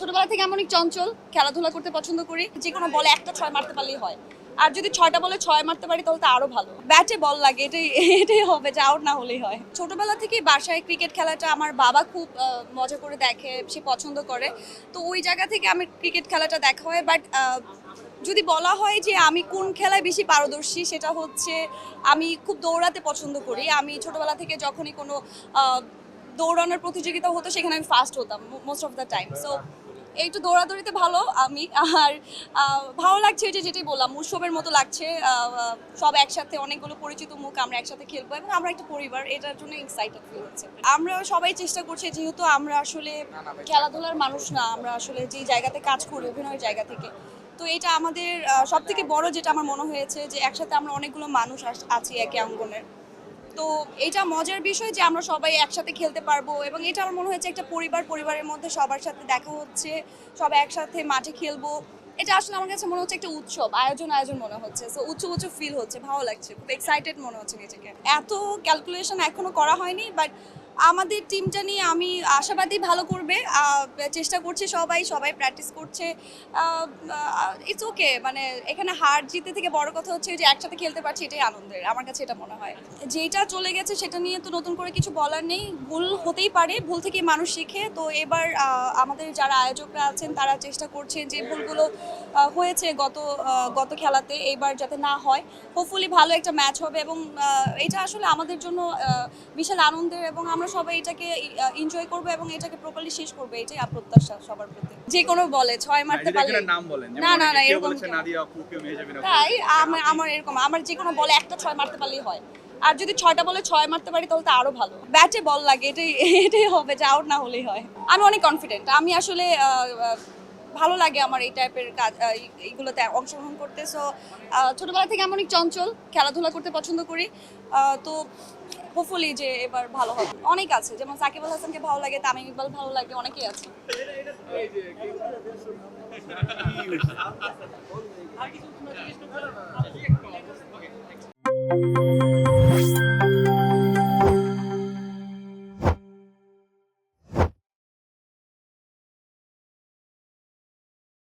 ছোটবেলা থেকে আমি অনেক চঞ্চল, খেলাধুলা করতে পছন্দ করি। যে কোনো বলে একটা ছয় মারতে পারলেই হয়। আর যদি ছয়টা বলে ছয় মারতে পারি, তাহলে তো আরও ভালো। ব্যাটে বল লাগে, এটাই এটাই হবে, যে আউট না হলেই হয়। ছোটবেলা থেকে বাসায় ক্রিকেট খেলাটা আমার বাবা খুব মজা করে দেখে, সে পছন্দ করে। তো ওই জায়গা থেকে আমি ক্রিকেট খেলাটা দেখা হয়। বাট যদি বলা হয় যে আমি কোন খেলায় বেশি পারদর্শী, সেটা হচ্ছে আমি খুব দৌড়াতে পছন্দ করি। আমি ছোটবেলা থেকে যখনই কোনো দৌড়ানোর প্রতিযোগিতা হতো, সেখানে আমি ফার্স্ট হতাম most of the time so একটু দৌড়াদৌড়িতে ভালো আমি আর ভালো লাগছে যে যেটাই বললাম উৎসবের মতো লাগছে সব একসাথে অনেকগুলো পরিচিত মুখ আমরা একসাথে খেলব এবং আমরা একটা পরিবার এটার জন্য এক্সাইটেড ফিল হচ্ছে। আমরা সবাই চেষ্টা করছি যেহেতু আমরা আসলে খেলাধুলার মানুষ না আমরা আসলে যে জায়গাতে কাজ করি অভিনয়ের জায়গা থেকে তো এটা আমাদের সব থেকে বড় যেটা আমার মনে হয়েছে যে একসাথে আমরা অনেকগুলো মানুষ আছি একে অঙ্গনের। তো এটা মজার বিষয় যে আমরা সবাই একসাথে খেলতে পারব এবং এটা আমার মনে হয়েছে একটা পরিবার, পরিবারের মধ্যে সবার সাথে দেখা হচ্ছে, সবাই একসাথে মাঠে খেলব। এটা আসলে আমার কাছে মনে হচ্ছে একটা উৎসব, আয়োজন আয়োজন মনে হচ্ছে। সো উচ্চ উচ্চ ফিল হচ্ছে, ভালো লাগছে, খুব এক্সাইটেড মনে হচ্ছে নিজেকে। এত ক্যালকুলেশন এখনও করা হয়নি বাট আমাদের টিমটা নিয়ে আমি আশাবাদী ভালো করবে। চেষ্টা করছে সবাই সবাই প্র্যাকটিস করছে। ইটস ওকে মানে এখানে হার জিতে থেকে বড় কথা হচ্ছে যে একসাথে খেলতে পারছি এটাই আনন্দের, আমার কাছে এটা মনে হয়। যেটা চলে গেছে সেটা নিয়ে তো নতুন করে কিছু বলার নেই, ভুল হতেই পারে, ভুল থেকে মানুষ শিখে। তো এবার আমাদের যারা আয়োজকরা আছেন তারা চেষ্টা করছেন যে ভুলগুলো হয়েছে গত গত খেলাতে, এইবার যাতে না হয়। হোপফুলি ভালো একটা ম্যাচ হবে এবং এটা আসলে আমাদের জন্য বিশাল আনন্দের এবং আমরা সবাই এটাকে এনজয় করব এবং এটাকে প্রপারলি শেষ করব এটাই প্রত্যাশা সবার প্রতি। যে কোনো বলে ছয় মারতে পারলে নাম বলেন। না, না, না, এরকম তাই আমার আমার এরকম। আমার যে কোনো বলে একটা ছয় মারতে পারলেই হয়। আর যদি ছয়টা বলে ছয় মারতে পারি তাহলে তো আরও ভালো। ব্যাটে বল লাগে এটাই এটাই হবে যে আউট না হলেই হয়। আমি অনেক কনফিডেন্ট আমি আসলে ভালো লাগে আমার এই টাইপের কাজ এই- এইগুলোতে অংশগ্রহণ করতে সো ছোটোবেলা থেকে আমি অনেক চঞ্চল খেলাধুলা করতে পছন্দ করি তো হোপফুলি যে এবার ভালো হবে অনেক আছে যেমন সাকিব আল হাসানকে ভালো লাগে তামিম ইকবাল ভালো লাগে অনেকেই আছে